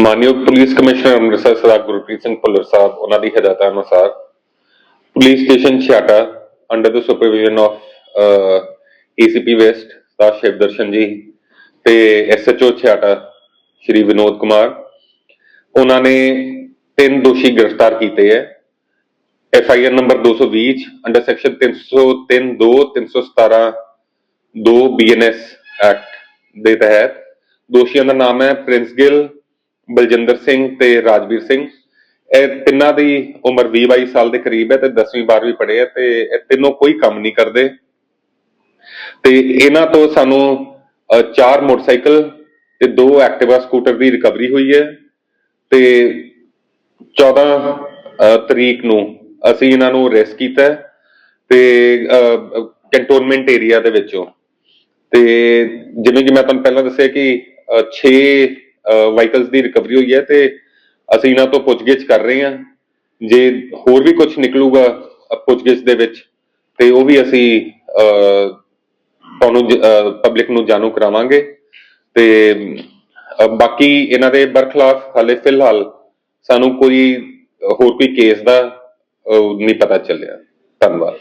ਮਾਨਯੋਗ police commissioner Amritsar Sardar Gurpreet Singh Bhullar Sahib, ਉਹਨਾਂ ਦੀ ਹਦਾਇਤਾਂ ਅਨੁਸਾਰ police station Chhiata under the supervision of ACP west ਦਾ ਸ਼ਿਵਦਰਸ਼ਨ ਜੀ ਤੇ ਐਸਐਚਓ ਛਿਆਟਾ ਸ਼੍ਰੀ ਵਿਨੋਦ ਕੁਮਾਰ। ਉਹਨਾਂ ਨੇ ਤਿੰਨ ਦੋਸ਼ੀ ਗ੍ਰਿਫਤਾਰ ਕੀਤੇ ਹੈ। F I R number 220 under section 303 2 317 2 BNS act ਦੇ ਤਹਿਤ ਦੋਸ਼ੀਆਂ ਦਾ ਨਾਮ ਹੈ ਪ੍ਰਿੰਸ ਗਿੱਲ ਬਲਜਿੰਦਰ ਸਿੰਘ ਤੇ ਰਾਜਵੀਰ ਸਿੰਘ। ਇਹ ਤਿੰਨਾਂ ਦੀ ਉਮਰ 20 22 ਸਾਲ ਦੇ ਕਰੀਬ ਹੈ ਤੇ 10ਵੀਂ 12ਵੀਂ ਪੜ੍ਹੇ ਹੈ ਤੇ ਇਹ ਤਿੰਨੋਂ ਕੋਈ ਕੰਮ ਨਹੀਂ ਕਰਦੇ। ਤੇ ਇਹਨਾਂ ਤੋਂ ਸਾਨੂੰ ਚਾਰ ਮੋਟਰਸਾਈਕਲ ਤੇ ਦੋ ਐਕਟਿਵਾ ਸਕੂਟਰ ਦੀ ਰਿਕਵਰੀ ਹੋਈ ਹੈ। ਤੇ 14 ਤਰੀਕ ਨੂੰ ਅਸੀਂ ਇਹਨਾਂ ਨੂੰ ਅਰੈਸਟ ਕੀਤਾ ਤੇ ਕੰਟੋਨਮੈਂਟ ਏਰੀਆ ਦੇ ਵਿੱਚੋਂ। ਤੇ ਜਿਵੇਂ ਕਿ ਮੈਂ ਤੁਹਾਨੂੰ ਪਹਿਲਾਂ ਦੱਸਿਆ ਕਿ 6 ਵਾਹੀਕਲਸ ਦੀ ਰਿਕਵਰੀ ਹੋਈ ਹੈ ਤੇ ਅਸੀਂ ਇਹਨਾਂ ਤੋਂ ਪੁੱਛਗਿੱਛ ਕਰ ਰਹੇ ਹਾਂ। ਜੇ ਹੋਰ ਵੀ ਕੁਝ ਨਿਕਲੂਗਾ ਪੁੱਛਗਿੱਛ ਦੇ ਵਿੱਚ ਤੇ ਉਹ ਵੀ ਅਸੀਂ ਤੁਹਾਨੂੰ ਪਬਲਿਕ ਨੂੰ ਜਾਣੂ ਕਰਾਵਾਂਗੇ। ਤੇ ਬਾਕੀ ਇਹਨਾਂ ਦੇ ਬਰਖਲਾਫ ਹਾਲੇ ਫਿਲਹਾਲ ਸਾਨੂੰ ਕੋਈ ਹੋਰ ਕੋਈ ਕੇਸ ਦਾ ਅਹ, ਨਹੀਂ ਪਤਾ ਚੱਲਿਆ। ਧੰਨਵਾਦ।